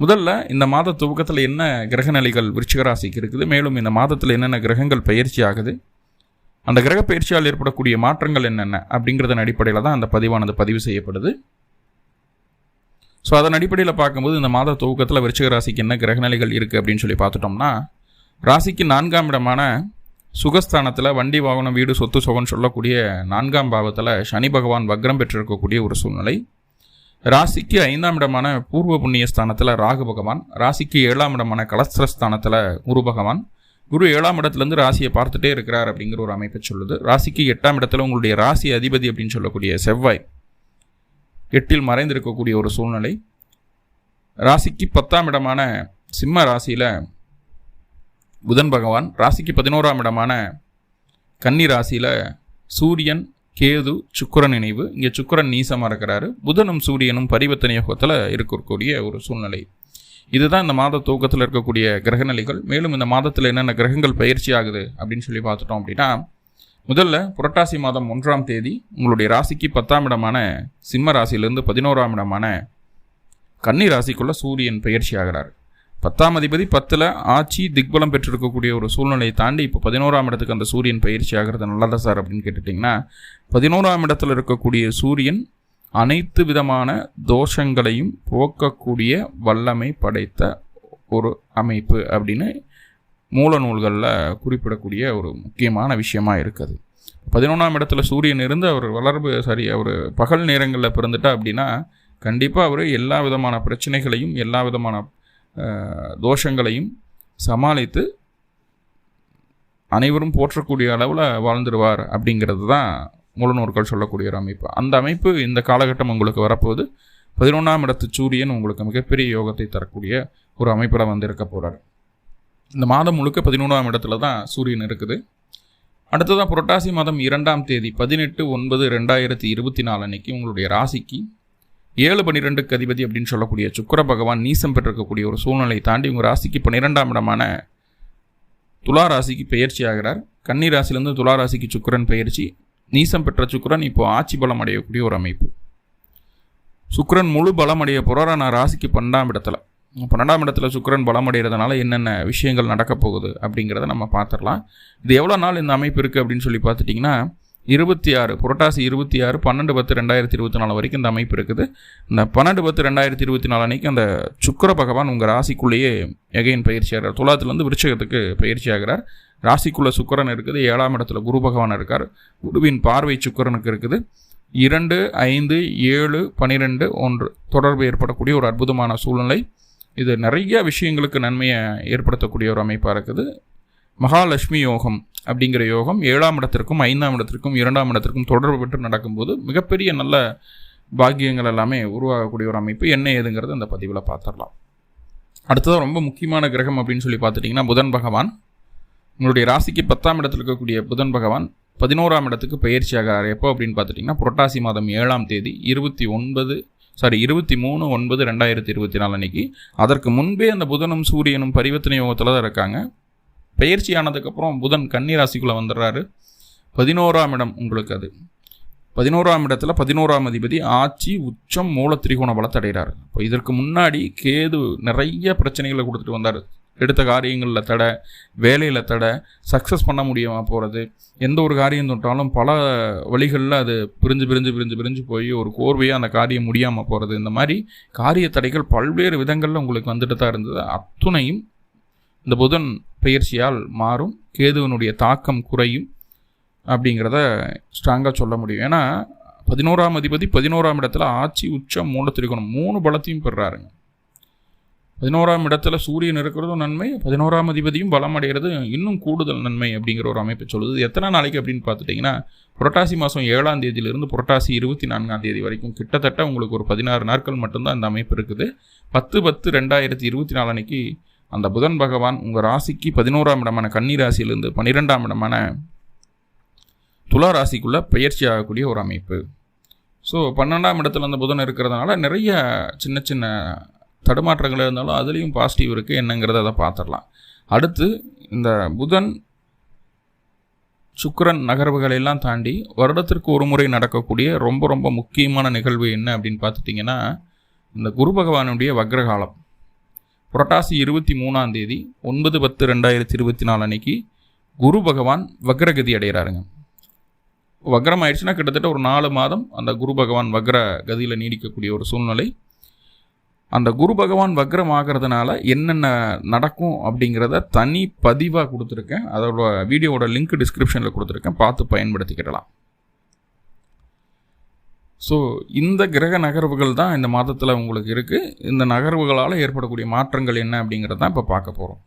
முதல்ல இந்த மாத துவக்கத்தில் என்ன கிரகநிலைகள் விருச்சிகராசிக்கு இருக்குது மேலும் இந்த மாதத்தில் என்னென்ன கிரகங்கள் பயிற்சி ஆகுது அந்த கிரக பயிற்சியால் ஏற்படக்கூடிய மாற்றங்கள் என்னென்ன அப்படிங்கிறதன் அடிப்படையில் தான் அந்த பதிவானது பதிவு செய்யப்படுது. ஸோ அதன் அடிப்படையில் பார்க்கும்போது இந்த மாத துவக்கத்தில் விருச்சிக ராசிக்கு என்ன கிரகநிலைகள் இருக்குது அப்படின்னு சொல்லி பார்த்துட்டோம்னா ராசிக்கு நான்காம் இடமான சுகஸ்தானத்தில் வண்டி வாகனம் வீடு சொத்து சுகம்னு சொல்லக்கூடிய நான்காம் பாவத்தில் சனி பகவான் வக்ரம் பெற்றிருக்கக்கூடிய ஒரு சூழ்நிலை. ராசிக்கு ஐந்தாம் இடமான பூர்வ புண்ணிய ஸ்தானத்தில் ராகு பகவான் ராசிக்கு ஏழாம் இடமான கலஸ்திரஸ்தானத்தில் குரு பகவான். குரு ஏழாம் இடத்துலேருந்து ராசியை பார்த்துட்டே இருக்கிறார் அப்படிங்கிற ஒரு அமைப்பை சொல்லுது. ராசிக்கு எட்டாம் இடத்துல உங்களுடைய ராசி அதிபதி அப்படின்னு சொல்லக்கூடிய செவ்வாய் எட்டில் மறைந்திருக்கக்கூடிய ஒரு சூழ்நிலை. ராசிக்கு பத்தாம் இடமான சிம்ம ராசியில் புதன் பகவான் ராசிக்கு பதினோராம் இடமான கன்னி ராசியில் சூரியன் கேது சுக்கரன் நினைவு இங்கே சுக்கரன் நீசமாக இருக்கிறாரு. புதனும் சூரியனும் பரிவர்த்தனை யோகத்தில் இருக்கக்கூடிய ஒரு சூழ்நிலை. இதுதான் இந்த மாத துவக்கத்தில் இருக்கக்கூடிய கிரகநிலைகள். மேலும் இந்த மாதத்தில் என்னென்ன கிரகங்கள் பயிற்சி ஆகுது அப்படின்னு சொல்லி பார்த்துட்டோம் அப்படின்னா முதல்ல புரட்டாசி மாதம் ஒன்றாம் தேதி உங்களுடைய ராசிக்கு பத்தாம் இடமான சிம்ம ராசியிலிருந்து பதினோராம் இடமான கன்னி ராசிக்குள்ள சூரியன் பயிற்சி ஆகிறார். பத்தாம் அதிபதி பத்தில் ஆட்சி திக்பலம் பெற்றிருக்கக்கூடிய ஒரு சூழ்நிலையை தாண்டி இப்போ பதினோராம் இடத்துக்கு அந்த சூரியன் பயிற்சி ஆகிறது நல்லதா சார் அப்படின்னு கேட்டுட்டிங்கன்னா பதினோராம் இடத்துல இருக்கக்கூடிய சூரியன் அனைத்து விதமான தோஷங்களையும் போக்கக்கூடிய வல்லமை படைத்த ஒரு அமைப்பு அப்படின்னு மூல நூல்களில் குறிப்பிடக்கூடிய ஒரு முக்கியமான விஷயமா இருக்குது. பதினொன்றாம் இடத்துல சூரியன் இருந்து அவர் வளர்வு சாரி அவர் பகல் நேரங்களில் பிறந்துட்டா அப்படின்னா கண்டிப்பாக அவர் எல்லா விதமான பிரச்சனைகளையும் எல்லா விதமான தோஷங்களையும் சமாளித்து அனைவரும் போற்றக்கூடிய அளவில் வாழ்ந்துடுவார் அப்படிங்கிறது தான் முழுநூற்கள் சொல்லக்கூடிய ஒரு அமைப்பு. அந்த அமைப்பு இந்த காலகட்டம் உங்களுக்கு வரப்போது பதினொன்றாம் இடத்து சூரியன் உங்களுக்கு மிகப்பெரிய யோகத்தை தரக்கூடிய ஒரு அமைப்பில் வந்து இருக்க போகிறார் இந்த மாதம் முழுக்க பதினொன்றாம் இடத்துல தான் சூரியன் இருக்குது. அடுத்ததான் புரட்டாசி மாதம் இரண்டாம் தேதி பதினெட்டு ஒன்பது ரெண்டாயிரத்தி இருபத்தி நாலு அன்னைக்கு உங்களுடைய ராசிக்கு ஏழு பன்னிரெண்டுக்கு அதிபதி அப்படின்னு சொல்லக்கூடிய சுக்கிர பகவான் நீசம் பெற்றிருக்கக்கூடிய ஒரு சூழ்நிலையை தாண்டி உங்கள் ராசிக்கு பன்னிரெண்டாம் இடமான துலா ராசிக்கு பெயர்ச்சி ஆகிறார். கன்னி ராசிலேருந்து துலா ராசிக்கு சுக்கிரன் பெயர்ச்சி. நீசம் பெற்ற சுக்கரன் இப்போ ஆட்சி பலம் அடையக்கூடிய ஒரு அமைப்பு. சுக்கரன் முழு பலம் அடைய போகிறார் ஆனால் ராசிக்கு பன்னெண்டாம் இடத்துல. பன்னெண்டாம் இடத்துல சுக்கரன் பலம் அடைகிறதுனால என்னென்ன விஷயங்கள் நடக்கப் போகுது அப்படிங்கிறத நம்ம பார்த்துடலாம். இது எவ்வளோ நாள் இந்த அமைப்பு இருக்குது அப்படின்னு சொல்லி பார்த்துட்டிங்கன்னா இருபத்தி ஆறு புரட்டாசி இருபத்தி ஆறு பன்னெண்டு பத்து ரெண்டாயிரத்தி இருபத்தி நாலு வரைக்கும் இந்த அமைப்பு இருக்குது. இந்த பன்னெண்டு பத்து ரெண்டாயிரத்தி இருபத்தி நாலு அன்னைக்கு அந்த சுக்கிர பகவான் உங்கள் ராசிக்குள்ளேயே எகைன் பயிற்சி ஆகிறார். துலாத்துலேருந்து விருச்சகத்துக்கு பயிற்சி ஆகிறார். ராசிக்குள்ள சுக்கிரன் இருக்குது ஏழாம் இடத்துல குரு பகவான் இருக்கார். குருவின் பார்வை சுக்கிரனுக்கு இருக்குது. இரண்டு ஐந்து ஏழு பனிரெண்டு ஒன்று தொடர்பு ஏற்படக்கூடிய ஒரு அற்புதமான சூழ்நிலை. இது நிறைய விஷயங்களுக்கு நன்மையை ஏற்படுத்தக்கூடிய ஒரு அமைப்பாக இருக்குது. மகாலட்சுமி யோகம் அப்படிங்கிற யோகம் ஏழாம் இடத்திற்கும் ஐந்தாம் இடத்திற்கும் இரண்டாம் இடத்திற்கும் தொடர்பு பெற்று நடக்கும்போது மிகப்பெரிய நல்ல பாக்கியங்கள் எல்லாமே உருவாகக்கூடிய ஒரு அமைப்பு. என்ன ஏதுங்கிறது அந்த பதிவில் பார்த்துடலாம். அடுத்ததாக ரொம்ப முக்கியமான கிரகம் அப்படின்னு சொல்லி பார்த்துட்டிங்கன்னா புதன் பகவான். உங்களுடைய ராசிக்கு பத்தாம் இடத்துல இருக்கக்கூடிய புதன் பகவான் பதினோராம் இடத்துக்கு பயிற்சி ஆகிறார். எப்போ அப்படின்னு பார்த்துட்டிங்கன்னா புரட்டாசி மாதம் ஏழாம் தேதி இருபத்தி ஒன்பது சாரி இருபத்தி மூணு ஒன்பது ரெண்டாயிரத்தி இருபத்தி நாலு அன்னைக்கு. அதற்கு முன்பே அந்த புதனும் சூரியனும் பரிவர்த்தனை யோகத்தில் தான் இருக்காங்க. பயிற்சி ஆனதுக்கப்புறம் புதன் கன்னிராசிக்குள்ளே வந்துடுறாரு. பதினோராம் இடம் உங்களுக்கு அது. பதினோராம் இடத்துல பதினோராம் அதிபதி ஆட்சி உச்சம் மூல திரிகோண பலத்தை அடைகிறார். இப்போ இதற்கு முன்னாடி கேது நிறைய பிரச்சனைகளை கொடுத்துட்டு வந்தார். எடுத்த காரியங்களில் தடை வேலையில் தடை சக்ஸஸ் பண்ண முடியாமல் போகிறது எந்த ஒரு காரியம் தொட்டாலும் பல வழிகளில் அது பிரிஞ்சு பிரிஞ்சு பிரிஞ்சு பிரிஞ்சு போய் ஒரு கோர்வையாக அந்த காரியம் முடியாமல் போகிறது இந்த மாதிரி காரிய தடைகள் பல்வேறு விதங்களில் உங்களுக்கு வந்துட்டு தான் இருந்தது. அத்துணையும் இந்த புதன் பயிற்சியால் மாறும் கேதுவனுடைய தாக்கம் குறையும் அப்படிங்கிறத ஸ்ட்ராங்காக சொல்ல முடியும். ஏன்னா பதினோராம் அதிபதி பதினோராம் இடத்துல ஆட்சி உச்சம் மூல திரிகோணம் மூணு பலத்தையும் பெறாருங்க. பதினோராம் இடத்துல சூரியன் இருக்கிறதும் நன்மை பதினோராம் அதிபதியும் பலம் அடைகிறது இன்னும் கூடுதல் நன்மை அப்படிங்கிற ஒரு அமைப்பை சொல்லுது. எத்தனை நாளைக்கு அப்படின்னு பார்த்துட்டிங்கன்னா புரட்டாசி மாதம் ஏழாம் தேதியிலிருந்து புரட்டாசி இருபத்தி நான்காம் தேதி வரைக்கும் கிட்டத்தட்ட உங்களுக்கு ஒரு பதினாறு நாட்கள் மட்டும்தான் இந்த அமைப்பு இருக்குது. பத்து பத்து ரெண்டாயிரத்தி இருபத்தி நாலு அன்னைக்கு அந்த புதன் பகவான் உங்கள் ராசிக்கு பதினோராம் இடமான கன்னி ராசியிலிருந்து பன்னிரெண்டாம் இடமான துலா ராசிக்குள்ளே பயிற்சி ஆகக்கூடிய ஒரு அமைப்பு. ஸோ பன்னெண்டாம் இடத்துல அந்த புதன் இருக்கிறதுனால நிறைய சின்ன சின்ன தடுமாற்றங்கள் இருந்தாலும் அதுலேயும் பாசிட்டிவ் இருக்குது என்னங்கிறத அதை பார்த்துடலாம் அடுத்து இந்த புதன் சுக்கரன் நகர்வுகளை எல்லாம் தாண்டி வருடத்திற்கு ஒரு முறை நடக்கக்கூடிய ரொம்ப ரொம்ப முக்கியமான நிகழ்வு என்ன அப்படின்னு பார்த்துட்டிங்கன்னா இந்த குரு பகவானுடைய வக்ரகாலம். புரட்டாசி இருபத்தி மூணாம் தேதி ஒன்பது பத்து ரெண்டாயிரத்தி இருபத்தி நாலு அன்னைக்கு குரு பகவான் வக்ரகதி அடைகிறாருங்க. வக்ரம் ஆயிடுச்சுன்னா கிட்டத்தட்ட ஒரு நாலு மாதம் அந்த குரு பகவான் வக்ர கதியில் நீடிக்கக்கூடிய ஒரு சூழ்நிலை. அந்த குரு பகவான் வக்ரம் ஆகிறதுனால என்னென்ன நடக்கும் அப்படிங்கிறத தனி பதிவாக கொடுத்துருக்கேன். அதோட வீடியோவோட லிங்க் டிஸ்கிரிப்ஷனில் கொடுத்துருக்கேன். பார்த்து பயன்படுத்திக்கிடலாம். ஸோ இந்த கிரக நகர்வுகள் தான் இந்த மாதத்தில் உங்களுக்கு இருக்குது இந்த நகர்வுகளால் ஏற்படக்கூடிய மாற்றங்கள் என்ன அப்படிங்கிறத தான் இப்போ பார்க்க போகிறோம்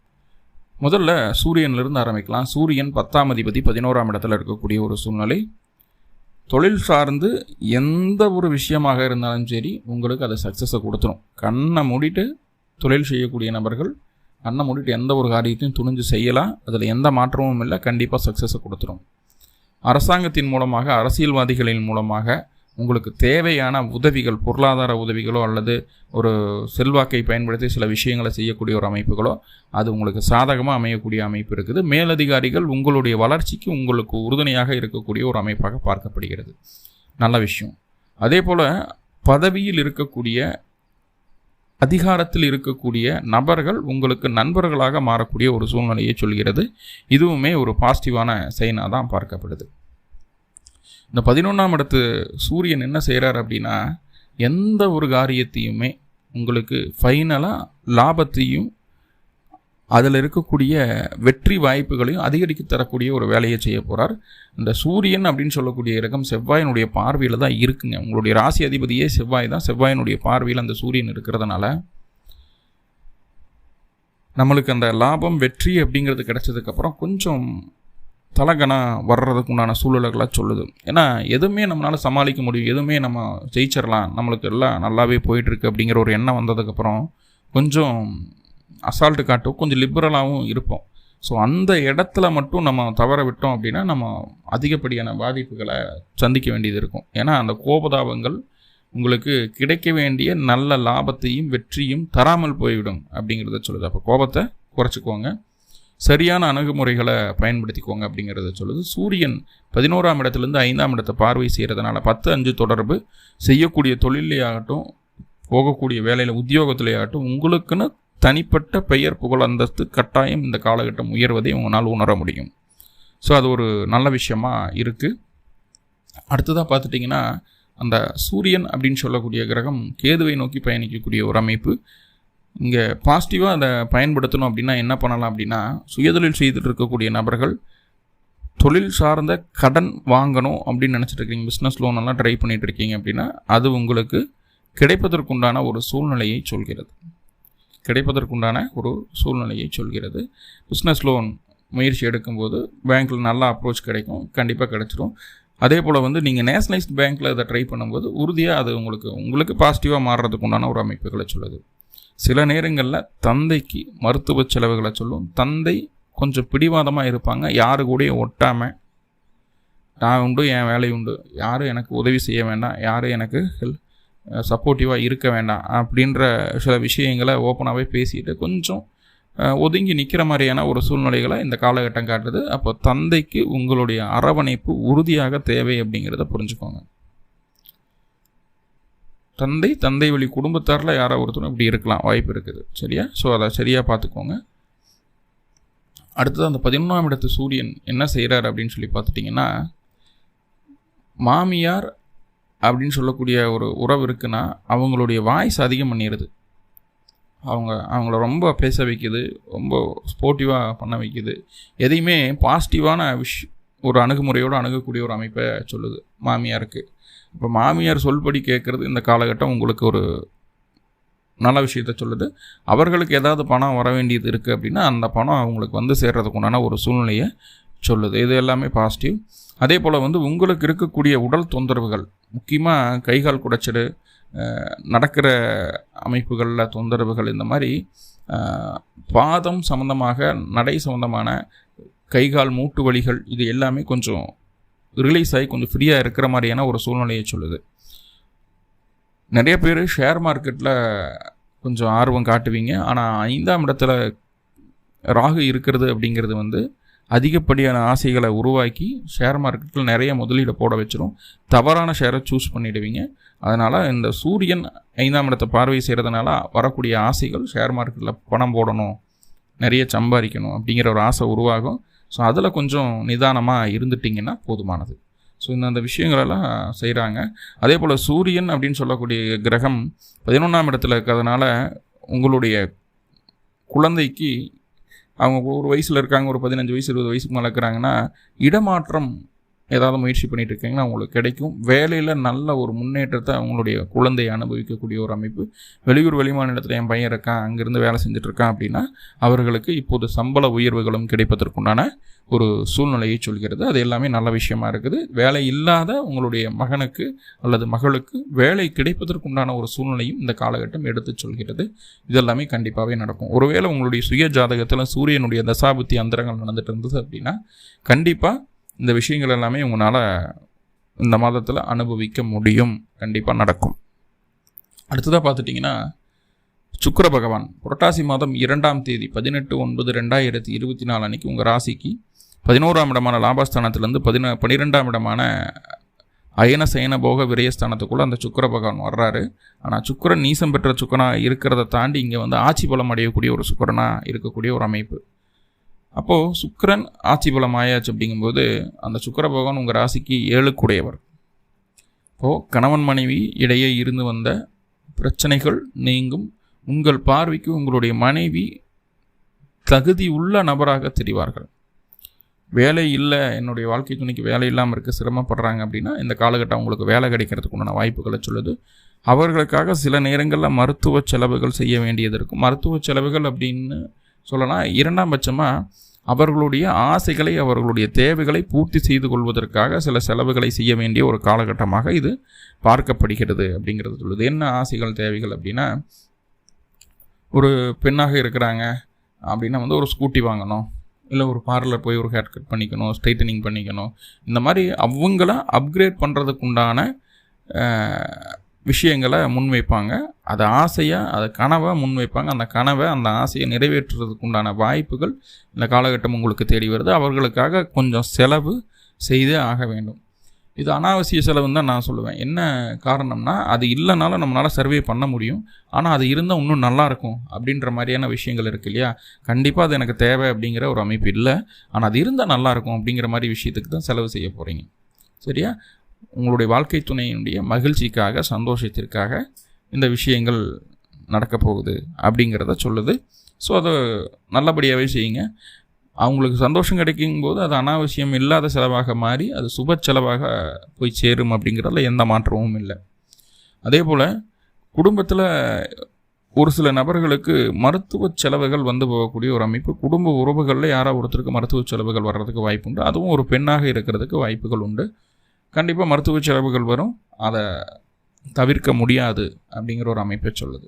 முதல்ல சூரியன்லேருந்து ஆரம்பிக்கலாம். சூரியன் பத்தாம் அதிபதி பதினோராம் இடத்துல இருக்கக்கூடிய ஒரு சூழ்நிலை. தொழில் சார்ந்து எந்த ஒரு விஷயமாக இருந்தாலும் சரி உங்களுக்கு அதை சக்ஸஸை கொடுத்துரும். கண்ணை மூடிட்டு தொழில் செய்யக்கூடிய நபர்கள் கண்ணை மூடிட்டு எந்த ஒரு காரியத்தையும் துணிஞ்சு செய்யலாம். அதில் எந்த மாற்றமும் இல்லை. கண்டிப்பாக சக்ஸஸை கொடுத்துரும். அரசாங்கத்தின் மூலமாக அரசியல்வாதிகளின் மூலமாக உங்களுக்கு தேவையான உதவிகள் பொருளாதார உதவிகளோ அல்லது ஒரு செல்வாக்கை பயன்படுத்தி சில விஷயங்களை செய்யக்கூடிய ஒரு அமைப்புகளோ அது உங்களுக்கு சாதகமாக அமையக்கூடிய அமைப்பு இருக்குது. மேலதிகாரிகள் உங்களுடைய வளர்ச்சிக்கு உங்களுக்கு உறுதுணையாக இருக்கக்கூடிய ஒரு அமைப்பாக பார்க்கப்படுகிறது. நல்ல விஷயம். அதே போல் பதவியில் இருக்கக்கூடிய அதிகாரத்தில் இருக்கக்கூடிய நபர்கள் உங்களுக்கு நண்பர்களாக மாறக்கூடிய ஒரு சூழ்நிலையை சொல்கிறது. இதுவுமே ஒரு பாசிட்டிவான சைனாக தான் பார்க்கப்படுது. இந்த பதினொன்றாம் இடத்து சூரியன் என்ன செய்கிறார் அப்படின்னா எந்த ஒரு காரியத்தையுமே உங்களுக்கு ஃபைனலாக லாபத்தையும் அதில் இருக்கக்கூடிய வெற்றி வாய்ப்புகளையும் அதிகரிக்க தரக்கூடிய ஒரு வேலையை செய்ய போகிறார் இந்த சூரியன் அப்படின்னு சொல்லக்கூடிய இறக்கம் செவ்வாயினுடைய பார்வையில் தான் இருக்குங்க. உங்களுடைய ராசி அதிபதியே செவ்வாய் தான். செவ்வாயினுடைய பார்வையில் அந்த சூரியன் இருக்கிறதுனால நம்மளுக்கு அந்த லாபம் வெற்றி அப்படிங்கிறது கிடைச்சதுக்கப்புறம் கொஞ்சம் தலகனா வர்றதுக்கு உண்டான சூழல்களாக சொல்லுது. ஏன்னா எதுவுமே நம்மளால் சமாளிக்க முடியும். எதுவுமே நம்ம ஜெயிச்சிடலாம் நம்மளுக்கு எல்லாம் நல்லாவே போயிட்டுருக்கு அப்படிங்கிற ஒரு எண்ணம் வந்ததுக்கப்புறம் கொஞ்சம் அசால்ட்டு காட்டும் கொஞ்சம் லிபரலாகவும் இருப்போம். ஸோ அந்த இடத்துல மட்டும் நம்ம தவற விட்டோம் அப்படின்னா நம்ம அதிகப்படியான பாதிப்புகளை சந்திக்க வேண்டியது இருக்கும். ஏன்னா அந்த கோபதாபங்கள் உங்களுக்கு கிடைக்க வேண்டிய நல்ல லாபத்தையும் வெற்றியும் தராமல் போய்விடும் அப்படிங்கிறத சொல்லுது. அப்போ கோபத்தை குறைச்சிக்கோங்க சரியான அணுகுமுறைகளை பயன்படுத்திக்கோங்க அப்படிங்கிறத சொல்லுது. சூரியன் பதினோராம் இடத்துலேருந்து ஐந்தாம் இடத்தை பார்வை செய்கிறதுனால பத்து அஞ்சு தொடர்பு செய்யக்கூடிய தொழிலையாகட்டும் போகக்கூடிய வேலையில் உத்தியோகத்திலேயாகட்டும் உங்களுக்குன்னு தனிப்பட்ட பெயர் புகழ் அந்தஸ்து கட்டாயம் இந்த காலகட்டம் உயர்வதை உங்களால் உணர முடியும். ஸோ அது ஒரு நல்ல விஷயமாக இருக்குது அடுத்ததாக பார்த்துட்டிங்கன்னா அந்த சூரியன் அப்படின்னு சொல்லக்கூடிய கிரகம் கேதுவை நோக்கி பயணிக்கக்கூடிய ஒரு அமைப்பு. இங்கே பாசிட்டிவாக அதை பயன்படுத்தணும் அப்படின்னா என்ன பண்ணலாம் அப்படின்னா சுயதொழில் செய்துட்டு இருக்கக்கூடிய நபர்கள் தொழில் சார்ந்த கடன் வாங்கணும் அப்படின்னு நினச்சிட்டு இருக்கீங்க. பிஸ்னஸ் லோன் எல்லாம் ட்ரை பண்ணிட்டு இருக்கீங்க அப்படின்னா அது உங்களுக்கு கிடைப்பதற்குண்டான ஒரு சூழ்நிலையை சொல்கிறது. கிடைப்பதற்குண்டான ஒரு சூழ்நிலையை சொல்கிறது. பிஸ்னஸ் லோன் முயற்சி எடுக்கும்போது பேங்க்கில் நல்ல அப்ரோச் கிடைக்கும். கண்டிப்பாக கிடைச்சிரும். அதே போல் வந்து நீங்கள் நேஷனலைஸ்ட் பேங்க்கில் அதை ட்ரை பண்ணும்போது உறுதியாக அது உங்களுக்கு உங்களுக்கு பாசிட்டிவாக மாறுறதுக்கு உண்டான ஒரு அமைப்புகளை சொல்லுது. சில நேரங்களில் தந்தைக்கு மருத்துவ செலவுகளை சொல்லும். தந்தை கொஞ்சம் பிடிவாதமாக இருப்பாங்க. யாரு கூடயும் ஒட்டாமல் நான் உண்டு என் வேலை உண்டு. யாரும் எனக்கு உதவி செய்ய வேண்டாம். யாரும் எனக்கு ஹெல்ப் சப்போர்ட்டிவாக இருக்க வேண்டாம். அப்படின்ற சில விஷயங்களை ஓப்பனாகவே பேசிட்டு கொஞ்சம் ஒதுங்கி நிற்கிற மாதிரியான ஒரு சூழ்நிலைகளை இந்த காலகட்டம் காட்டுது. அப்போ தந்தைக்கு உங்களுடைய அரவணைப்பு உறுதியாக தேவை அப்படிங்கிறத புரிஞ்சுக்கோங்க. தந்தை தந்தை வழி குடும்பத்தாரில் யாரோ ஒருத்தரும் இப்படி இருக்கலாம் வாய்ப்பு இருக்குது. சரியா? ஸோ அதை சரியாக பார்த்துக்கோங்க. அடுத்தது அந்த பதினொன்றாம் இடத்து சூரியன் என்ன செய்கிறார் அப்படின்னு சொல்லி பார்த்துட்டிங்கன்னா மாமியார் அப்படின்னு சொல்லக்கூடிய ஒரு உறவு இருக்குன்னா அவங்களுடைய வாய்ஸ் அதிகம் பண்ணிடுது அவங்க அவங்கள ரொம்ப பேச வைக்குது ரொம்ப ஸ்போர்ட்டிவாக பண்ண வைக்கிது. எதையுமே பாசிட்டிவான விஷ் ஒரு அணுகுமுறையோடு அணுகக்கூடிய ஒரு அமைப்பை சொல்லுது மாமியாருக்கு. இப்போ மாமியார் சொல்படி கேட்குறது இந்த காலகட்டம் உங்களுக்கு ஒரு நல்ல விஷயத்த சொல்லுது. அவர்களுக்கு ஏதாவது பணம் வர வேண்டியது இருக்குது அப்படின்னா அந்த பணம் அவங்களுக்கு வந்து சேர்றதுக்கு உண்டான ஒரு சூழ்நிலையை சொல்லுது. இது எல்லாமே பாசிட்டிவ் அதே போல் வந்து உங்களுக்கு இருக்கக்கூடிய உடல் தொந்தரவுகள் முக்கியமாக கைகால் குடைச்சல் நடக்கிற அமைப்புகளில் தொந்தரவுகள் இந்த மாதிரி பாதம் சம்மந்தமாக நடை சம்மந்தமான கை கால் மூட்டு வலிகள் இது எல்லாமே கொஞ்சம் ரிலீஸ் ஆகி கொஞ்சம் ஃப்ரீயாக இருக்கிற மாதிரியான ஒரு சூழ்நிலையை சொல்லுது. நிறைய பேர் ஷேர் மார்க்கெட்டில் கொஞ்சம் ஆர்வம் காட்டுவீங்க. ஆனால் ஐந்தாம் இடத்துல ராகு இருக்கிறது அப்படிங்கிறது வந்து அதிகப்படியான ஆசைகளை உருவாக்கி ஷேர் மார்க்கெட்டில் நிறைய முதலீடு போட வச்சிரும். தவறான ஷேரை சூஸ் பண்ணிடுவீங்க. அதனால் இந்த சூரியன் ஐந்தாம் இடத்தை பார்வை செய்கிறதுனால வரக்கூடிய ஆசைகள் ஷேர் மார்க்கெட்டில் பணம் போடணும் நிறைய சம்பாதிக்கணும் அப்படிங்கிற ஒரு ஆசை உருவாகும். ஸோ அதில் கொஞ்சம் நிதானமாக இருந்துட்டிங்கன்னா போதுமானது. ஸோ இந்த அந்த விஷயங்களெல்லாம் செய்கிறாங்க அதே போல் சூரியன் அப்படின்னு சொல்லக்கூடிய கிரகம் பதினொன்றாம் இடத்துல இருக்கிறதுனால உங்களுடைய குழந்தைக்கு அவங்க ஒரு வயசில் இருக்காங்க ஒரு பதினஞ்சு வயசு இருபது வயசுக்கு மேலே இருக்கிறாங்கன்னா இடமாற்றம் ஏதாவது முயற்சி பண்ணிட்டு இருக்கீங்கன்னா அவங்களுக்கு கிடைக்கும். வேலையில் நல்ல ஒரு முன்னேற்றத்தை அவங்களுடைய குழந்தை அனுபவிக்கக்கூடிய ஒரு அமைப்பு. வெளியூர் வெளிமாநிலத்தில் என் பையன் இருக்கான் அங்கேருந்து வேலை செஞ்சுட்டு இருக்கான் அப்படின்னா அவர்களுக்கு இப்போது சம்பள உயர்வுகளும் கிடைப்பதற்குண்டான ஒரு சூழ்நிலையை சொல்கிறது. அது எல்லாமே நல்ல விஷயமா இருக்குது. வேலை இல்லாத உங்களுடைய மகனுக்கு அல்லது மகளுக்கு வேலை கிடைப்பதற்குண்டான ஒரு சூழ்நிலையும் இந்த காலகட்டம் எடுத்துச் சொல்கிறது. இதெல்லாமே கண்டிப்பாகவே நடக்கும். ஒருவேளை உங்களுடைய சுய ஜாதகத்தில் சூரியனுடைய தசாபுத்தி அந்தரங்கள் நடந்துட்டு இருந்தது அப்படின்னா கண்டிப்பாக இந்த விஷயங்கள் எல்லாமே உங்களால் இந்த மாதத்தில் அனுபவிக்க முடியும். கண்டிப்பாக நடக்கும். அடுத்ததாக பார்த்துட்டிங்கன்னா சுக்கர பகவான் புரட்டாசி மாதம் இரண்டாம் தேதி பதினெட்டு ஒன்பது ரெண்டாயிரத்தி இருபத்தி நாலு அன்னைக்கு உங்கள் ராசிக்கு பதினோராம் இடமான லாபஸ்தானத்திலேருந்து பதின பன்னிரெண்டாம் இடமான அயன சயன போக விரயஸ்தானத்துக்குள்ளே அந்த சுக்கிர பகவான் வர்றாரு. ஆனால் சுக்கிரன் நீசம் பெற்ற சுக்கரனாக இருக்கிறத தாண்டி இங்கே வந்து ஆட்சி பலம் அடையக்கூடிய ஒரு சுக்கரனாக இருக்கக்கூடிய ஒரு அமைப்பு. அப்போது சுக்கரன் ஆட்சி பலம் ஆயாச்சு அப்படிங்கும்போது அந்த சுக்கர பகவான் உங்கள் ராசிக்கு ஏழுக்குடையவர். இப்போது கணவன் மனைவி இடையே இருந்து வந்த பிரச்சனைகள் நீங்கும். உங்கள் பார்வைக்கு உங்களுடைய மனைவி தகுதி உள்ள நபராக தெரிவார்கள். வேலை இல்லை என்னுடைய வாழ்க்கை துணைக்கு வேலை இல்லாமல் இருக்க சிரமப்படுறாங்க அப்படின்னா இந்த காலகட்டம் அவங்களுக்கு வேலை கிடைக்கிறதுக்கு உண்டான வாய்ப்புகளை சொல்லுது. அவர்களுக்காக சில நேரங்களில் மருத்துவ செலவுகள் செய்ய வேண்டியது இருக்கும். மருத்துவ செலவுகள் அப்படின்னு சொல்லலாம் இரண்டாம் பட்சமாக அவர்களுடைய ஆசைகளை அவர்களுடைய தேவைகளை பூர்த்தி செய்து கொள்வதற்காக சில செலவுகளை செய்ய வேண்டிய ஒரு காலகட்டமாக இது பார்க்கப்படுகிறது அப்படிங்கிறது சொல்லுது. என்ன ஆசைகள் தேவைகள் அப்படின்னா ஒரு பெண்ணாக இருக்கிறாங்க அப்படின்னா வந்து ஒரு ஸ்கூட்டி வாங்கணும் இல்லை ஒரு பார்லர் போய் ஒரு ஹேர் கட் பண்ணிக்கணும் ஸ்ட்ரைட்டனிங் பண்ணிக்கணும். இந்த மாதிரி அவங்கள அப்கிரேட் பண்ணுறதுக்கு உண்டான விஷயங்களை முன்வைப்பாங்க. அதை ஆசையாக அதை கனவை முன்வைப்பாங்க. அந்த கனவை அந்த ஆசையை நிறைவேற்றுறதுக்கு உண்டான வாய்ப்புகள் இந்த காலகட்டம் உங்களுக்கு தேடி வருது. அவர்களுக்காக கொஞ்சம் செலவு செய்தே ஆக வேண்டும். இது அனாவசிய செலவுன்னு தான் நான் சொல்லுவேன். என்ன காரணம்னா அது இல்லைனாலும் நம்மளால் சர்வே பண்ண முடியும். ஆனால் அது இருந்தால் இன்னும் நல்லா இருக்கும் அப்படின்ற மாதிரியான விஷயங்கள் இருக்கு இல்லையா? கண்டிப்பாக அது எனக்கு தேவை அப்படிங்கிற ஒரு அமைப்பு இல்லை. ஆனால் அது இருந்தால் நல்லாயிருக்கும் அப்படிங்கிற மாதிரி விஷயத்துக்கு தான் செலவு செய்ய போகிறீங்க சரியா? உங்களுடைய வாழ்க்கை துணையினுடைய மகிழ்ச்சிக்காக சந்தோஷத்திற்காக இந்த விஷயங்கள் நடக்க போகுது அப்படிங்கிறத சொல்லுது. ஸோ அதை நல்லபடியாகவே செய்யுங்க. அவங்களுக்கு சந்தோஷம் கிடைக்கும் போது அது அனாவசியம் இல்லாத செலவாக மாறி அது சுப செலவாக போய் சேரும் அப்படிங்கிறதுல எந்த மாற்றமும் இல்லை. அதே போல் குடும்பத்தில் ஒரு சில நபர்களுக்கு மருத்துவ செலவுகள் வந்து போகக்கூடிய ஒரு அமைப்பு குடும்ப உறவுகளில் யாரோ ஒருத்தருக்கு மருத்துவ செலவுகள் வர்றதுக்கு வாய்ப்பு உண்டு அதுவும் ஒரு பெண்ணாக இருக்கிறதுக்கு வாய்ப்புகள் உண்டு. கண்டிப்பாக மருத்துவ செலவுகள் வரும். அதை தவிர்க்க முடியாது அப்படிங்கிற ஒரு அமைப்பை சொல்லுது.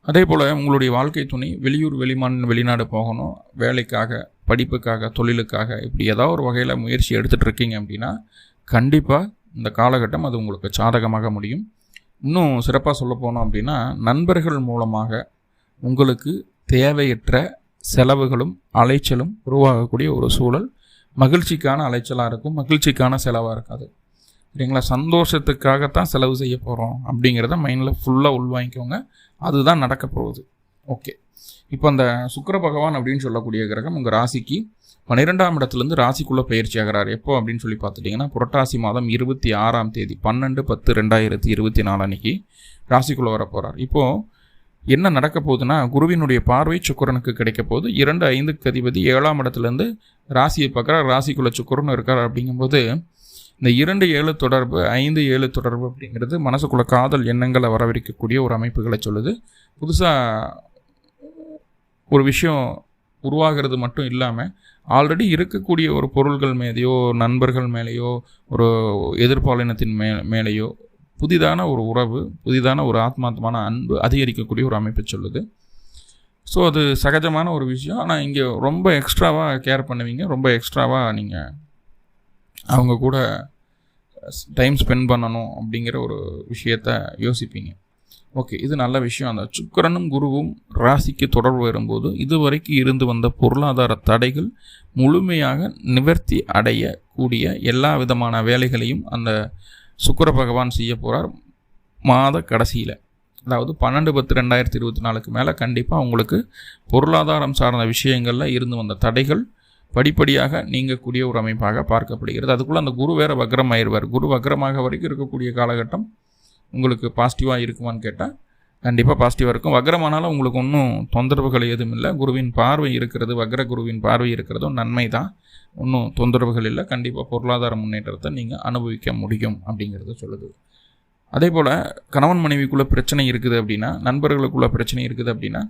அதே போல் உங்களுடைய வாழ்க்கை துணை வெளியூர் வெளிமாநில வெளிநாடு போகணும். வேலைக்காக படிப்புக்காக தொழிலுக்காக இப்படி ஏதாவது ஒரு வகையில் முயற்சி எடுத்துகிட்டு இருக்கீங்க அப்படின்னா கண்டிப்பாக இந்த காலகட்டம் அது உங்களுக்கு சாதகமாக முடியும். இன்னும் சிறப்பாக சொல்ல போனோம் அப்படின்னா நண்பர்கள் மூலமாக உங்களுக்கு தேவையற்ற செலவுகளும் அலைச்சலும் உருவாகக்கூடிய ஒரு சூழல் மகிழ்ச்சிக்கான அலைச்சலாக இருக்கும் மகிழ்ச்சிக்கான செலவாக இருக்காது. சரிங்களா? சந்தோஷத்துக்காகத்தான் செலவு செய்ய போகிறோம் அப்படிங்கிறத மைண்டில் ஃபுல்லாக உள்வாங்கிக்கோங்க. அதுதான் நடக்க போகுது. ஓகே இப்போ அந்த சுக்கர பகவான் அப்படின்னு சொல்லக்கூடிய கிரகம் உங்கள் ராசிக்கு பன்னிரெண்டாம் இடத்துலேருந்து ராசிக்குள்ளே பயிற்சி ஆகிறார். எப்போ அப்படின்னு சொல்லி பார்த்துட்டிங்கன்னா புரட்டாசி மாதம் இருபத்தி ஆறாம் தேதி பன்னெண்டு பத்து ரெண்டாயிரத்தி இருபத்தி நாலு அன்னைக்கு ராசிக்குள்ளே வர போகிறார் இப்போது என்ன நடக்க போகுதுன்னா குருவினுடைய பார்வை சுக்கரனுக்கு கிடைக்க போகுது. இரண்டு ஐந்துக்கு அதிபதி ஏழாம் இடத்துலேருந்து ராசியை பார்க்குறார். ராசிக்குள்ளே சுக்கரன் இருக்கார் அப்படிங்கும்போது இந்த இரண்டு ஏழு தொடர்பு ஐந்து ஏழு தொடர்பு அப்படிங்கிறது மனசுக்குள்ள காதல் எண்ணங்களை வரவிருக்கக்கூடிய ஒரு அமைப்புகளை சொல்லுது. புதுசாக ஒரு விஷயம் உருவாகிறது மட்டும் இல்லாமல் ஆல்ரெடி இருக்கக்கூடிய ஒரு பொருள்கள் மேலேயோ நண்பர்கள் மேலேயோ ஒரு எதிர்பாலினத்தின் மே மேலேயோ புதிதான ஒரு உறவு புதிதான ஒரு ஆத்மாத்தமான அன்பு அதிகரிக்கக்கூடிய ஒரு அமைப்பை சொல்லுது. ஸோ அது சகஜமான ஒரு விஷயம். ஆனால் இங்கே ரொம்ப எக்ஸ்ட்ராவாக கேர் பண்ணுவீங்க. ரொம்ப எக்ஸ்ட்ராவாக நீங்கள் அவங்க கூட டைம் ஸ்பெண்ட் பண்ணணும் அப்படிங்கிற ஒரு விஷயத்த யோசிப்பீங்க. ஓகே இது நல்ல விஷயம். அந்த சுக்கரனும் குருவும் ராசிக்கு தொடர்பு வரும்போது இதுவரைக்கும் இருந்து வந்த பொருளாதார தடைகள் முழுமையாக நிவர்த்தி அடையக்கூடிய எல்லா விதமான வேலைகளையும் அந்த சுக்கர பகவான் செய்ய போகிறார் மாத கடைசியில். அதாவது பன்னெண்டு பத்து ரெண்டாயிரத்தி இருபத்தி நாலுக்கு மேலே கண்டிப்பாக உங்களுக்கு பொருளாதாரம் சார்ந்த விஷயங்களில் இருந்து வந்த தடைகள் படிப்படியாக நீங்கக்கூடிய ஒரு அமைப்பாக பார்க்கப்படுகிறது. அதுக்குள்ளே அந்த குரு வேறு வக்ரம் ஆயிடுவார். குரு வக்ரமாக வரைக்கும் இருக்கக்கூடிய காலகட்டம் உங்களுக்கு பாசிட்டிவாக இருக்குமான்னு கேட்டால் கண்டிப்பாக பாசிட்டிவாக இருக்கும். வக்ரமானாலும் உங்களுக்கு ஒன்றும் தொந்தரவுகள் எதுவும் இல்லை. குருவின் பார்வை இருக்கிறது வக்ர குருவின் பார்வை இருக்கிறதும் நன்மை தான் ஒன்றும் தொந்தரவுகள் இல்லை. கண்டிப்பாக பொருளாதார முன்னேற்றத்தை நீங்கள் அனுபவிக்க முடியும் அப்படிங்கிறத சொல்லுது. அதே போல் கணவன் மனைவிக்குள்ளே பிரச்சனை இருக்குது அப்படின்னா நண்பர்களுக்குள்ள பிரச்சனை இருக்குது அப்படின்னா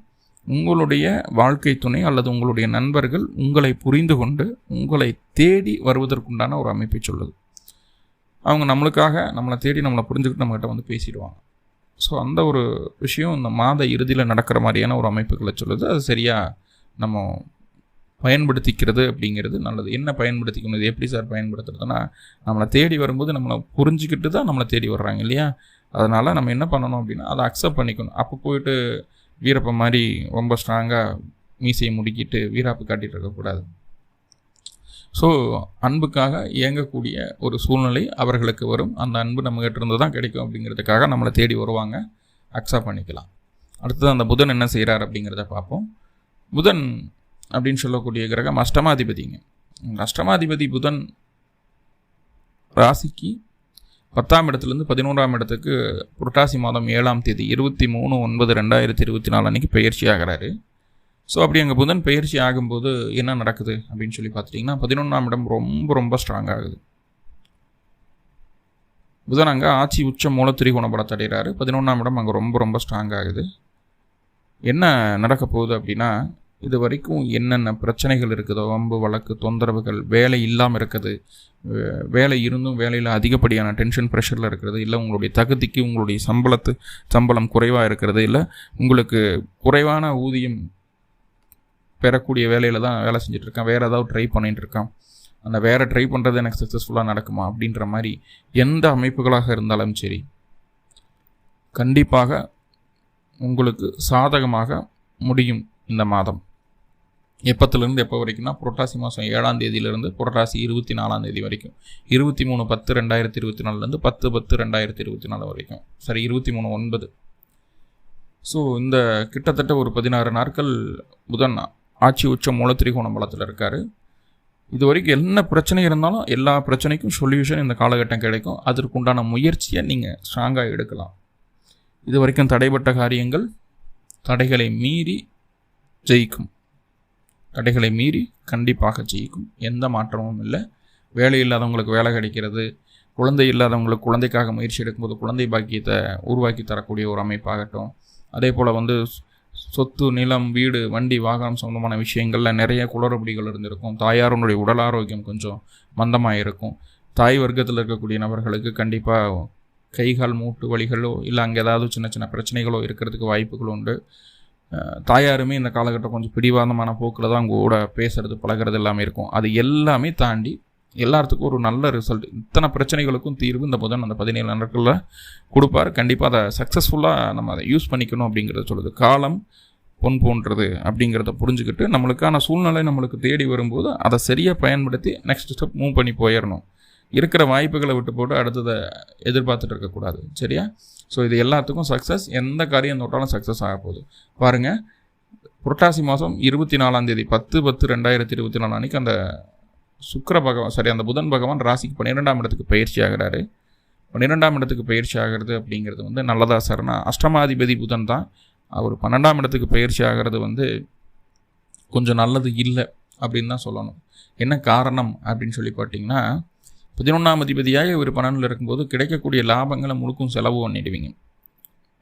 உங்களுடைய வாழ்க்கை துணை அல்லது உங்களுடைய நண்பர்கள் உங்களை புரிந்து கொண்டு உங்களை தேடி வருவதற்குண்டான ஒரு அமைப்பை சொல்லுது. அவங்க நம்மளுக்காக நம்மளை தேடி நம்மளை புரிஞ்சுக்கிட்டு நம்மகிட்ட வந்து பேசிடுவாங்க. ஸோ அந்த ஒரு விஷயம் இந்த மாத இறுதியில் நடக்கிற மாதிரியான ஒரு அமைப்புகளை சொல்லுது. அது சரியாக நம்ம பயன்படுத்திக்கிறது அப்படிங்கிறது நல்லது. என்ன பயன்படுத்திக்கணும் இது எப்படி சார் பயன்படுத்துறதுன்னா நம்மளை தேடி வரும்போது நம்மளை புரிஞ்சுக்கிட்டு தான் நம்மளை தேடி வர்றாங்க இல்லையா? அதனால் நம்ம என்ன பண்ணணும் அப்படின்னா அதை அக்செப்ட் பண்ணிக்கணும். அப்போ போயிட்டு வீரப்ப மாதிரி ரொம்ப ஸ்ட்ராங்காக மீசையை முடிக்கிட்டு வீராப்பு காட்டிகிட்டு இருக்கக்கூடாது. ஸோ அன்புக்காக இயங்கக்கூடிய ஒரு சூழ்நிலை அவர்களுக்கு வரும். அந்த அன்பு நம்மகிட்ட இருந்து தான் கிடைக்கும் அப்படிங்கிறதுக்காக நம்மளை தேடி வருவாங்க. அக்செப்ட் பண்ணிக்கலாம். அடுத்தது அந்த புதன் என்ன செய்கிறார் அப்படிங்கிறத பார்ப்போம். புதன் அப்படின்னு சொல்லக்கூடிய கிரகம் அஷ்டமாதிபதிங்க. அஷ்டமாதிபதி புதன் ராசிக்கு பத்தாம் இடத்துலேருந்து பதினோராம் இடத்துக்கு புரட்டாசி மாதம் ஏழாம் தேதி இருபத்தி மூணு ஒன்பது ரெண்டாயிரத்தி இருபத்தி நாலு அன்றைக்கி பயிற்சி ஆகிறாரு. ஸோ அப்படி அங்கே புதன் பயிற்சி ஆகும்போது என்ன நடக்குது அப்படின்னு சொல்லி பார்த்துட்டிங்கன்னா பதினொன்றாம் இடம் ரொம்ப ரொம்ப ஸ்ட்ராங் ஆகுது. புதன் அங்கே ஆட்சி உச்ச மூல மூலத்திரி குணப்படத்தடைகிறாரு பதினொன்றாம் இடம் அங்கே ரொம்ப ரொம்ப ஸ்ட்ராங் ஆகுது. என்ன நடக்க போகுது அப்படின்னா இது வரைக்கும் என்னென்ன பிரச்சனைகள் இருக்குதோ வம்பு வழக்கு தொந்தரவுகள் வேலை இல்லாமல் இருக்குது வேலை இருந்தும் வேலையில் அதிகப்படியான டென்ஷன் ப்ரெஷரில் இருக்கிறது இல்லை உங்களுடைய தகுதிக்கு உங்களுடைய சம்பளத்து சம்பளம் குறைவாக இருக்கிறது இல்லை உங்களுக்கு குறைவான ஊதியம் பெறக்கூடிய வேலையில் தான் வேலை செஞ்சிட்ருக்கேன். வேறு ஏதாவது ட்ரை பண்ணிகிட்டு இருக்கான் அந்த வேறு ட்ரை பண்ணுறது எனக்கு சக்ஸஸ்ஃபுல்லாக நடக்குமா? அப்படின்ற மாதிரி எந்த அமைப்புகளாக இருந்தாலும் சரி கண்டிப்பாக உங்களுக்கு சாதகமாக முடியும் இந்த மாதம். எப்பத்துலேருந்து எப்போ வரைக்கும்னா புரட்டாசி மாதம் ஏழாம் தேதியிலேருந்து புரட்டாசி இருபத்தி நாலாம் தேதி வரைக்கும். இருபத்தி மூணு பத்து ரெண்டாயிரத்தி இருபத்தி நாலுலேருந்து பத்து பத்து ரெண்டாயிரத்தி இருபத்தி நாலு வரைக்கும். சரி இருபத்தி மூணு ஒன்பது. ஸோ இந்த கிட்டத்தட்ட ஒரு பதினாறு நாட்கள் புதன் ஆட்சி உச்ச மூலத்திரிகோண பலத்தில் இருக்கார். இது வரைக்கும் என்ன பிரச்சனை இருந்தாலும் எல்லா பிரச்சனைக்கும் சொல்யூஷன் இந்த காலகட்டம் கிடைக்கும். அதற்குண்டான முயற்சியை நீங்கள் ஸ்ட்ராங்காக எடுக்கலாம். இது வரைக்கும் தடைப்பட்ட காரியங்கள் தடைகளை மீறி ஜெயிக்கும். தடைகளை மீறி கண்டிப்பாக ஜெயிக்கும். எந்த மாற்றமும் இல்லை. வேலை இல்லாதவங்களுக்கு வேலை கிடைக்கிறது. குழந்தை இல்லாதவங்களுக்கு குழந்தைக்காக முயற்சி எடுக்கும்போது குழந்தை பாக்கியத்தை உருவாக்கி தரக்கூடிய ஒரு அமைப்பாகட்டும். அதே போல் வந்து சொத்து நிலம் வீடு வண்டி வாகனம் சம்மந்தமான விஷயங்களில் நிறைய குளறுபடிகள் இருந்திருக்கும். தாயாருடைய உடல் ஆரோக்கியம் கொஞ்சம் மந்தமாக இருக்கும் தாய் வர்க்கத்தில் இருக்கக்கூடிய நபர்களுக்கு கண்டிப்பாக கைகால் மூட்டு வழிகளோ இல்லை அங்கே ஏதாவது சின்ன சின்ன பிரச்சனைகளோ இருக்கிறதுக்கு வாய்ப்புகள் உண்டு. தாயாருமே இந்த காலகட்டம் கொஞ்சம் பிடிவாதமான போக்கில் தான் அவங்க கூட பேசுகிறது பழகிறது எல்லாமே இருக்கும். அது எல்லாமே தாண்டி எல்லாத்துக்கும் ஒரு நல்ல ரிசல்ட் இத்தனை பிரச்சனைகளுக்கும் தீர்வு இந்த புதன் அந்த பதினேழு நாட்களில் கொடுப்பார். கண்டிப்பாக அதை சக்ஸஸ்ஃபுல்லாக நம்ம அதை யூஸ் பண்ணிக்கணும் அப்படிங்கிறத சொல்லுது. காலம் பொன் போன்றது அப்படிங்கிறத புரிஞ்சுக்கிட்டு நம்மளுக்கான சூழ்நிலை நம்மளுக்கு தேடி வரும்போது அதை சரியாக பயன்படுத்தி நெக்ஸ்ட் ஸ்டெப் மூவ் பண்ணி போயிடணும். இருக்கிற வாய்ப்புகளை விட்டு போட்டு அடுத்ததை எதிர்பார்த்துட்டு இருக்கக்கூடாது. சரியா? ஸோ இது எல்லாத்துக்கும் சக்ஸஸ் எந்த காரியம் தொட்டாலும் சக்ஸஸ் ஆக போகுது. பாருங்கள் புரட்டாசி மாதம் இருபத்தி நாலாந்தேதி பத்து பத்து ரெண்டாயிரத்தி இருபத்தி நாலு அன்றைக்கி அந்த சுக்கர பகவான் சரி அந்த புதன் பகவான் ராசிக்கு பன்னிரெண்டாம் இடத்துக்கு பயிற்சி ஆகிறாரு. பன்னிரெண்டாம் இடத்துக்கு பயிற்சி ஆகிறது அப்படிங்கிறது வந்து நல்லதா சார்னா அஷ்டமாதிபதி புதன் தான். அவர் பன்னெண்டாம் இடத்துக்கு பயிற்சி ஆகிறது வந்து கொஞ்சம் நல்லது இல்லை அப்படின்னு தான் சொல்லணும். என்ன காரணம் அப்படின்னு சொல்லி பார்த்தீங்கன்னா பதினொன்றாம் அதிபதியாக ஒரு பன்னெண்டில் இருக்கும்போது கிடைக்கக்கூடிய லாபங்களை முழுக்கும் செலவு பண்ணிடுவீங்க.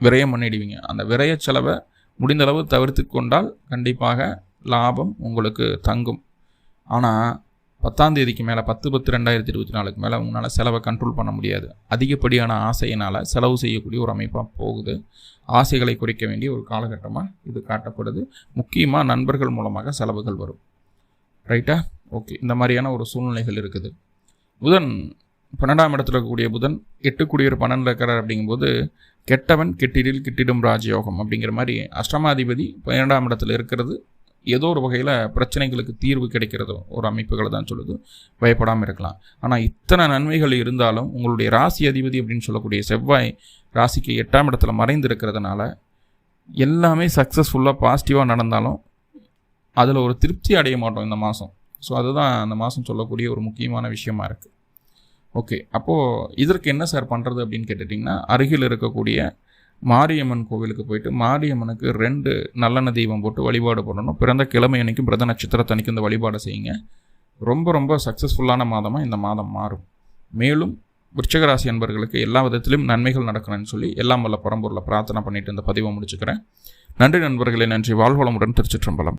விரயம் பண்ணிடுவீங்க. அந்த விரய செலவை முடிந்தளவு தவிர்த்து கொண்டால் கண்டிப்பாக லாபம் உங்களுக்கு தங்கும். ஆனால் பத்தாம் தேதிக்கு மேலே பத்து பத்து ரெண்டாயிரத்தி இருபத்தி நாலுக்கு மேலே உங்களால் செலவை கண்ட்ரோல் பண்ண முடியாது. அதிகப்படியான ஆசையினால் செலவு செய்யக்கூடிய ஒரு அமைப்பாக போகுது. ஆசைகளை குறைக்க வேண்டிய ஒரு காலகட்டமாக இது காட்டப்படுது. முக்கியமாக நண்பர்கள் மூலமாக செலவுகள் வரும். ரைட்டா ஓகே இந்த மாதிரியான ஒரு சூழ்நிலைகள் இருக்குது. புதன் பன்னெண்டாம் இடத்துல இருக்கக்கூடிய புதன் எட்டு குடியர் பன்னெண்டில் இருக்கிறார் அப்படிங்கும்போது கெட்டவன் கெட்டிடில் கிட்டிடும் ராஜயோகம் அப்படிங்கிற மாதிரி அஷ்டமாதிபதி பன்னிரெண்டாம் இடத்துல இருக்கிறது. ஏதோ ஒரு வகையில் பிரச்சனைகளுக்கு தீர்வு கிடைக்கிறதோ ஒரு அமைப்புகளை தான் சொல்லுது. பயப்படாமல் இருக்கலாம். ஆனால் இத்தனை நன்மைகள் இருந்தாலும் உங்களுடைய ராசி அதிபதி அப்படின்னு சொல்லக்கூடிய செவ்வாய் ராசிக்கு எட்டாம் இடத்துல மறைந்து இருக்கிறதுனால எல்லாமே சக்ஸஸ்ஃபுல்லாக பாசிட்டிவாக நடந்தாலும் அதில் ஒரு திருப்தி அடைய மாட்டோம் இந்த மாதம் ஸோ அதுதான் அந்த மாதம் சொல்லக்கூடிய ஒரு முக்கியமான விஷயமா இருக்குது ஓகே அப்போது இதற்கு என்ன சார் பண்ணுறது அப்படின்னு கேட்டுட்டிங்கன்னா அருகில் இருக்கக்கூடிய மாரியம்மன் கோவிலுக்கு போயிட்டு மாரியம்மனுக்கு ரெண்டு நல்லெண்ண தீபம் போட்டு வழிபாடு பண்ணணும். பிறந்த கிழமை அன்னைக்கும் பிரத நட்சத்திரத்தன்னைக்கும் இந்த வழிபாடு செய்யுங்க. ரொம்ப ரொம்ப சக்ஸஸ்ஃபுல்லான மாதமாக இந்த மாதம் மாறும். மேலும் விருச்சகராசி அன்பர்களுக்கு எல்லா விதத்திலும் நன்மைகள் நடக்கணும்னு சொல்லி எல்லாம் வல்ல பரம்பூரில் பிரார்த்தனை பண்ணிட்டு இந்த பதிவை முடிச்சுக்கிறேன். நன்றி நண்பர்களே நன்றி. வாழ்வளமுடன் திருச்சிற்றம்பலம்.